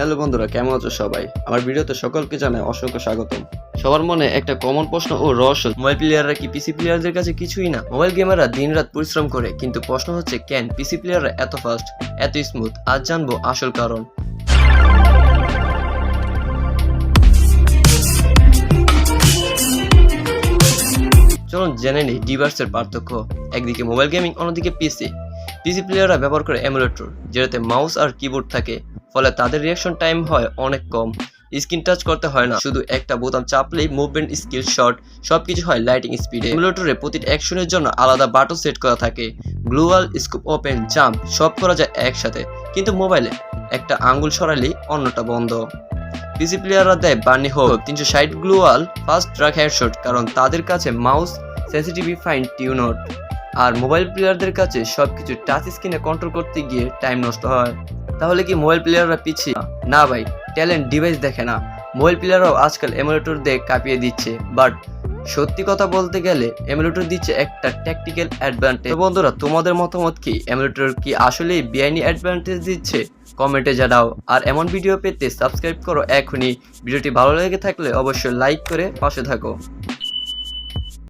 Hello বন্ধুরা, কেমন আছো সবাই? আমার ভিডিওতে সকলকে জানাই অসংখ্য স্বাগতম। সবার মনে একটা কমন প্রশ্ন ও রহস্য মোবাইল প্লেয়াররা কি পিসি প্লেয়ারদের কাছে কিছুই না? মোবাইল গেমাররা দিনরাত পরিশ্রম করে, কিন্তু প্রশ্ন হচ্ছে, কেন পিসি প্লেয়াররা এত ফাস্ট এত স্মুথ আজ জানব আসল কারণ। চলুন জেনে নিই ডিভার্সের পার্থক্য। একদিকে মোবাইল গেমিং অন্যদিকে পিসি পিসি প্লেয়াররা ব্যবহার করে এমুলেটর যেটাতে মাউস আর কিবোর্ড থাকে। ফলে তাদের রিয়াকশন টাইম হয় অনেক কম। স্ক্রিন টাচ করতে হয় না, শুধু একটা বোতাম চাপলেই মুভমেন্ট স্কিল শট সবকিছু হয় লাইটিং স্পিডে এমুলেটরে প্রতিটি অ্যাকশনের জন্য আলাদা বাটন সেট করা থাকে। গ্লোয়াল স্কোপ ওপেন জাম্প সব করা যায় একসাথে। কিন্তু মোবাইলে একটা আঙ্গুল সরালেই অন্যটা বন্ধ। পিসি প্লেয়াররা দেয় বার্নি হোক তিনশো ষাট গ্লোয়াল ফাস্ট ট্রাক হেডশট কারণ তাদের কাছে মাউস সেন্সিটিভি ফাইন টিউনট আর মোবাইল প্লেয়ারদের কাছে সবকিছু টাচ স্ক্রিনে কন্ট্রোল করতে গিয়ে টাইম নষ্ট হয়। তাহলে কি মোবাইল প্লেয়াররা পিছিয়ে? না ভাই, ট্যালেন্ট ডিভাইস দেখে না। মোবাইল প্লেয়াররাও আজকাল এমুলেটর দিয়ে কাঁপিয়ে দিচ্ছে। বাট সত্যি কথা বলতে গেলে এমুলেটর দিচ্ছে একটা ট্যাকটিক্যাল অ্যাডভান্টেজ বন্ধুরা, তোমাদের মতামত কি? এমুলেটর কি আসলেই বেআইনি অ্যাডভান্টেজ দিচ্ছে? কমেন্টে জানাও। আর এমন ভিডিও পেতে সাবস্ক্রাইব করো এখনই। ভিডিওটি ভালো লেগে থাকলে অবশ্যই লাইক করে পাশে থাকো।